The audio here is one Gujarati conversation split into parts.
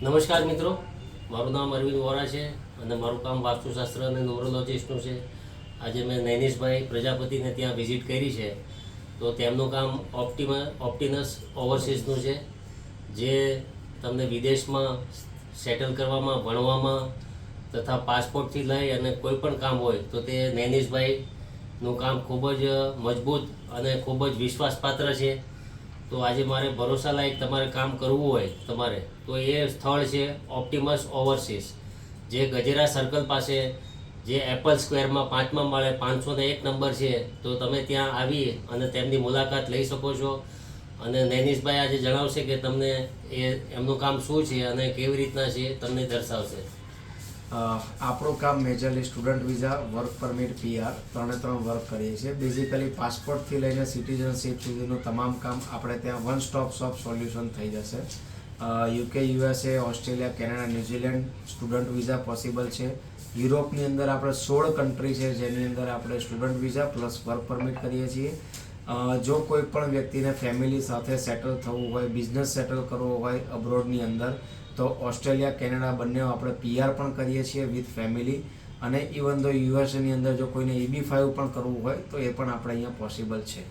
નમસ્કાર મિત્રો. મારું નામ અરવિંદ વોરા છે અને મારું કામ વાસ્તુશાસ્ત્ર અને ન્યુરોલોજિસ્ટનું છે. આજે મેં નૈનિશભાઈ પ્રજાપતિને ત્યાં વિઝિટ કરી છે. તો તેમનું કામ ઓપ્ટિમા, ઓપ્ટિનસ ઓવરસીઝનું છે. જે તમને વિદેશમાં સેટલ કરવામાં, ભણવામાં તથા પાસપોર્ટથી લઈ અને કોઈ પણ કામ હોય, તો તે નૈનિશભાઈનું કામ ખૂબ જ મજબૂત અને ખૂબ જ વિશ્વાસપાત્ર છે. તો આજે મારે ભરોસાલાયક તમારે કામ કરવું હોય તમારે, તો એ સ્થળ છે ઓપ્ટિમસ ઓવરસીસ જે ગજેરા સર્કલ પાસે, જે એપલ સ્ક્વેરમાં પાંચમા માળે પાંચસો ને એક નંબર છે, તો તમે ત્યાં આવી અને તેમની મુલાકાત લઈ શકો છો. અને નૈનિશભાઈ આજે જણાવશે કે તમને એ, એમનું કામ શું છે અને કેવી રીતના છે તમને દર્શાવશે. આપણું કામ majorly student visa work permit PR ત્રણે ત્રણ વર્ક કરીએ છીએ. બેઝિકલી પાસપોર્ટથી લઈને સિટીઝનશીપ સુધીનું તમામ કામ આપણે ત્યાં વન સ્ટોપ શોપ સોલ્યુશન થઈ જશે. UK USA Australia Canada New Zealand student visa possible છે. યુરોપની અંદર આપણે સોળ કન્ટ્રી છે, જેની અંદર આપણે student visa plus work permit કરીએ છીએ. જો કોઈ પણ વ્યક્તિને ફેમિલી સાથે સેટલ થવું હોય બિઝનેસ સેટલ કરવો હોય અબ્રોડની અંદર, તો ઓસ્ટ્રેલિયા, કેનેડા બંને આપણે પીઆર પણ કરીએ છીએ વિથ ફેમિલી અને ઇવન તો યુએસએની અંદર જો કોઈને ઈબી ફાઇવ પણ કરવું હોય, તો એ પણ આપણે અહીંયા પોસિબલ છે.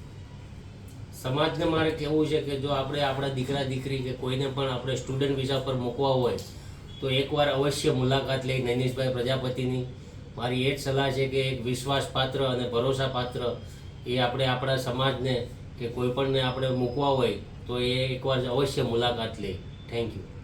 સમાજને મારે કહેવું છે કે જો આપણે આપણા દીકરા, દીકરી કે કોઈને પણ આપણે સ્ટુડન્ટ વિઝા પર મૂકવા હોય, તો એકવાર અવશ્ય મુલાકાત લઈ નૈનિશભાઈ પ્રજાપતિની. મારી એ જ સલાહ છે કે એક વિશ્વાસપાત્ર અને ભરોસાપાત્ર એ આપણે આપણા સમાજને કે કોઈ પણને આપણે મૂકવા હોય તો એ એકવાર અવશ્ય મુલાકાત લે. Thank you